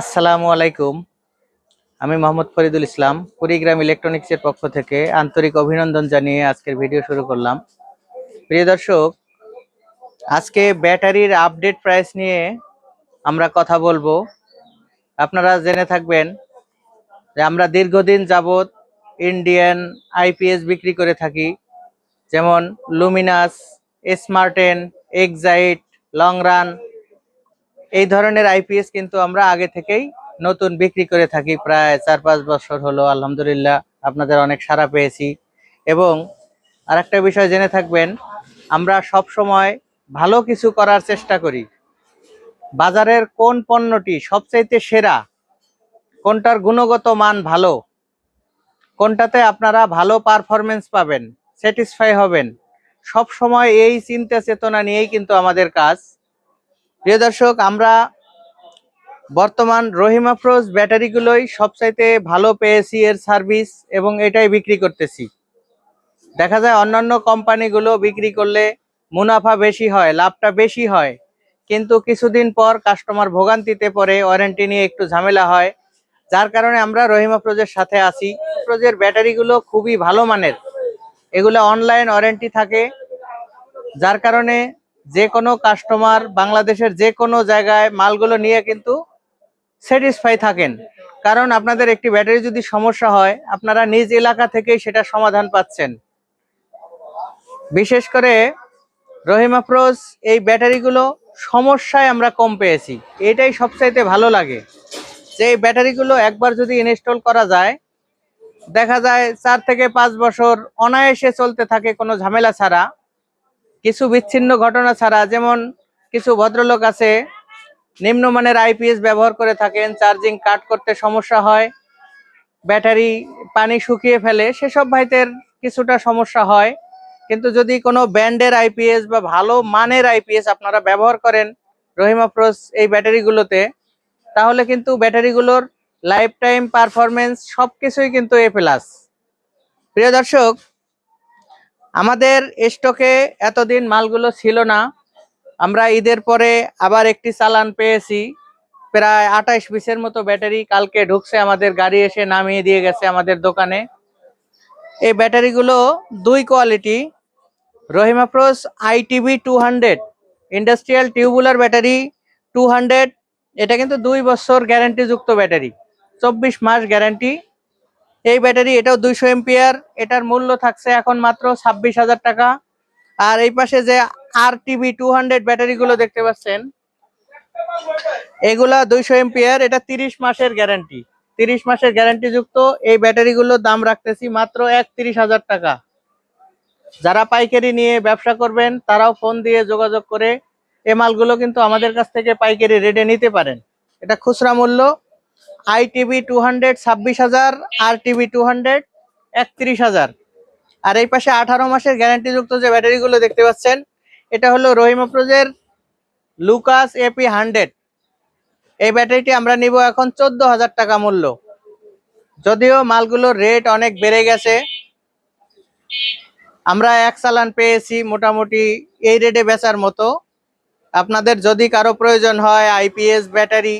আসসালামু আলাইকুম। আমি মোহাম্মদ ফরিদুল ইসলাম, কুড়িগ্রাম ইলেকট্রনিক্সের পক্ষ থেকে আন্তরিক অভিনন্দন জানিয়ে আজকের ভিডিও শুরু করলাম। প্রিয় দর্শক, আজকে ব্যাটারির আপডেট প্রাইস নিয়ে আমরা কথা বলব। আপনারা জেনে থাকবেন যে আমরা দীর্ঘদিন যাবৎ ইন্ডিয়ান আইপিএস বিক্রি করে থাকি, যেমন Luminous, Smarten, Exide long run এই ধরনের আইপিএস কিন্তু আমরা আগে থেকেই নতুন বিক্রি করে থাকি। প্রায় চার পাঁচ বছর হলো, আলহামদুলিল্লাহ, আপনাদের অনেক সাড়া পেয়েছি। এবং আরেকটা বিষয় জেনে থাকবেন, আমরা সব সময় ভালো কিছু করার চেষ্টা করি। বাজারের কোন পণ্যটি সবচাইতে সেরা, কোনটার গুণগত মান ভালো, কোনটাতে আপনারা ভালো পারফরমেন্স পাবেন স্যাটিসফাই হবেন সব সময় এই চিন্তা চেতনা নিয়েই কিন্তু আমাদের কাজ। প্রিয় দর্শক, আমরা বর্তমান রহিম আফরোজ ব্যাটারিগুলোই সবচাইতে ভালো পেয়েছি এর সার্ভিস এবং এটাই বিক্রি করতেছি। দেখা যায় অন্যান্য কোম্পানিগুলো বিক্রি করলে মুনাফা বেশি হয়, লাভটা বেশি হয়। কিন্তু কিছুদিন পর কাস্টমার ভোগান্তিতে পরে ওয়ারেন্টি নিয়ে একটু ঝামেলা হয়। যার কারণে আমরা রহিম আফরোজের সাথে আছি। আফরোজের ব্যাটারিগুলো খুবই ভালো মানের। এগুলো অনলাইন ওয়ারেন্টি থাকে। যার কারণে যে কোনো কাস্টমার বাংলাদেশের যে কোনো জায়গায় মালগুলো নিয়ে কিন্তু স্যাটিসফাই থাকেন। কারণ আপনাদের একটি ব্যাটারি যদি সমস্যা হয়, আপনারা নিজ এলাকা থেকেই সেটা সমাধান পাচ্ছেন। বিশেষ করে রহিম আফরোজ এই ব্যাটারিগুলো সমস্যায় আমরা কম পেয়েছি। এটাই সবচাইতে ভালো লাগে যে এই ব্যাটারিগুলো একবার যদি ইনস্টল করা যায়, দেখা যায় চার থেকে পাঁচ বছর অনায়াসে চলতে থাকে, কোনো ঝামেলা ছাড়া। কিছু বিচ্ছিন্ন ঘটনা ছাড়া যেমন কিছু ভদ্রলোক আছে, নিম্নমানের আইপিএস ব্যবহার করে থাকেন, চার্জিং কাট করতে সমস্যা হয়, ব্যাটারি পানি শুকিয়ে ফেলে, সেসব ভাইদের কিছুটা সমস্যা হয়। কিন্তু যদি কোনো ব্যান্ডের আইপিএস বা ভালো মানের আইপিএস আপনারা ব্যবহার করেন, রহিম আফরোজ এই ব্যাটারিগুলোতে, তাহলে কিন্তু ব্যাটারিগুলোর লাইফ টাইম পারফরমেন্স সব কিছুই কিন্তু এ প্লাস। প্রিয় দর্শক আমাদের স্টকে এতদিন মালগুলো ছিল না। আমরা ঈদের পরে আবার একটি চালান পেয়েছি। প্রায় আঠাইশ পিসের মতো ব্যাটারি কালকে ঢুকছে, আমাদের গাড়ি এসে নামিয়ে দিয়ে গেছে আমাদের দোকানে। এই ব্যাটারিগুলো দুই quality, Rahima প্রোস ITV two hundred, industrial tubular battery two hundred, এটা কিন্তু দুই বছর গ্যারান্টি যুক্ত ব্যাটারি, চব্বিশ মাস গ্যারান্টি। এই ব্যাটারি এটাও দুইশো এমপিয়ার এটার মূল্য থাকছে এখন মাত্র ছাব্বিশ হাজার টাকা। আর এই পাশে যে আর টিভি টু হান্ড্রেড ব্যাটারিগুলো দেখতে পাচ্ছেন, এগুলা দুইশো এমপিয়ার এটা তিরিশ মাসের গ্যারান্টি। তিরিশ মাসের গ্যারান্টি যুক্ত এই ব্যাটারিগুলোর দাম রাখতেছি মাত্র একত্রিশ হাজার টাকা। যারা পাইকারি নিয়ে ব্যবসা করবেন, তারাও ফোন দিয়ে যোগাযোগ করে এ মালগুলো কিন্তু আমাদের কাছ থেকে পাইকারি রেটে নিতে পারেন। এটা খুচরা মূল্য আইটিভি টু হান্ড্রেড ছাব্বিশ হাজার আর টিভি টু হান্ড্রেড একত্রিশ হাজার। আর এই পাশে আঠারো মাসের গ্যারান্টি যুক্ত যে ব্যাটারিগুলো দেখতে পাচ্ছেন, এটা হলো রহিম আফরোজের লুকাস এপি হান্ড্রেড এই ব্যাটারিটি আমরা নিব এখন চোদ্দ হাজার টাকা মূল্য। যদিও মালগুলোর রেট অনেক বেড়ে গেছে, আমরা এক চালান পেয়েছি মোটামুটি এই রেটে বেচার মতো। আপনাদের যদি কারও প্রয়োজন হয় আইপিএস ব্যাটারি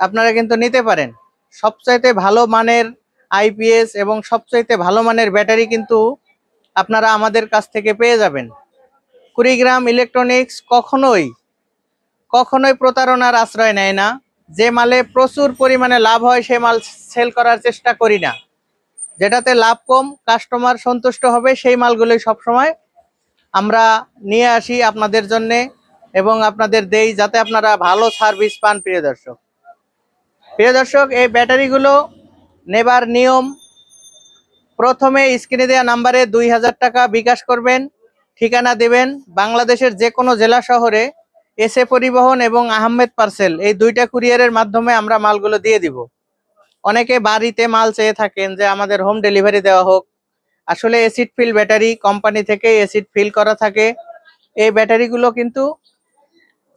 আপনারা কিন্তু নিতে পারেন। সবচাইতে ভালো মানের আইপিএস এবং সবচাইতে ভালো মানের ব্যাটারি কিন্তু আপনারা আমাদের কাছ থেকে পেয়ে যাবেন। কুড়িগ্রাম ইলেকট্রনিক্স কখনোই কখনোই প্রতারণার আশ্রয় নেয় না। যে মালে প্রচুর পরিমাণে লাভ হয়, সে মাল সেল করার চেষ্টা করি না। যেটাতে লাভ কম, কাস্টমার সন্তুষ্ট হবে, সেই মালগুলোই সবসময় আমরা নিয়ে আসি আপনাদের জন্যে এবং আপনাদের দেই যাতে আপনারা ভালো সার্ভিস পান, প্রিয় দর্শক। প্রিয় দর্শক, এই ব্যাটারিগুলো নেবার নিয়ম, প্রথমে স্ক্রিনে দেওয়া নাম্বারে দুই হাজার টাকা বিকাশ করবেন, ঠিকানা দেবেন, বাংলাদেশের যে কোনো জেলা শহরে এসে পরিবহন এবং আহমেদ পার্সেল, এই দুইটা কুরিয়ারের মাধ্যমে আমরা মালগুলো দিয়ে দিব। অনেকে বাড়িতে মাল চেয়ে থাকেন যে আমাদের হোম ডেলিভারি দেওয়া হোক। আসলে এসিড ফিল ব্যাটারি কোম্পানি থেকে এসিড ফিল করা থাকে। এই ব্যাটারিগুলো কিন্তু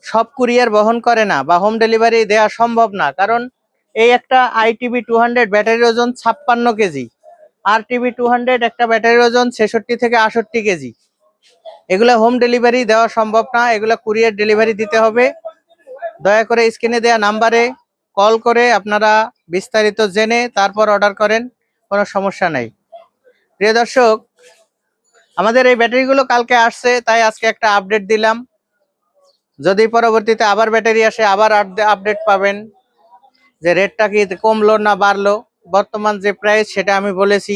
সব কুরিয়ার বহন করে না বা হোম ডেলিভারি দেওয়া সম্ভব না। কারণ এই একটা আইটিভি টু হান্ড্রেড ব্যাটারির ওজন ছাপ্পান্ন কেজি। আর টিভি টু হান্ড্রেড একটা ব্যাটারির ওজন ছেষট্টি থেকে আষট্টি কেজি। এগুলো হোম ডেলিভারি দেওয়া সম্ভব না, এগুলো কুরিয়ার ডেলিভারি দিতে হবে। দয়া করে স্ক্রিনে দেওয়া নাম্বারে কল করে আপনারা বিস্তারিত জেনে তারপর অর্ডার করেন, কোনো সমস্যা নেই। প্রিয় দর্শক, আমাদের এই ব্যাটারিগুলো কালকে আসছে, তাই আজকে একটা আপডেট দিলাম। যদি পরবর্তীতে আবার ব্যাটারি আসে, আবার আপডেট পাবেন। যে রেটটা কি কমলো না বাড়লো? বর্তমান যে প্রাইস সেটা আমি বলেছি।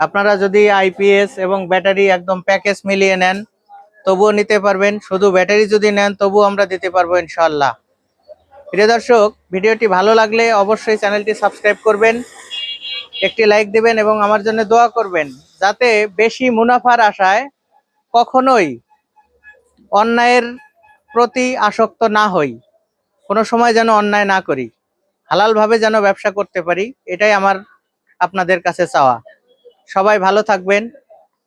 আপনারা যদি আইপিএস এবং ব্যাটারি একদম প্যাকেজ মিলিয়ে নেন, তবুও নিতে পারবেন। শুধু ব্যাটারি যদি নেন, তবুও আমরা দিতে পারব ইনশাল্লাহ প্রিয় দর্শক, ভিডিওটি ভালো লাগলে অবশ্যই চ্যানেলটি সাবস্ক্রাইব করবেন, একটি লাইক দেবেন এবং আমার জন্য দোয়া করবেন, যাতে বেশি মুনাফার আশায় কখনোই অন্যায়ের প্রতি আসক্ত না হই। কোনো সময় যেন অন্যায় না করি। হালালভাবে যেন ব্যবসা করতে পারি, এটাই আমার আপনাদের কাছে চাওয়া। সবাই ভালো থাকবেন,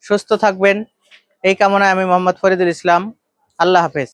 সুস্থ থাকবেন। এই কামনায় আমি মোহাম্মদ ফরিদুল ইসলাম। আল্লাহ হাফেজ।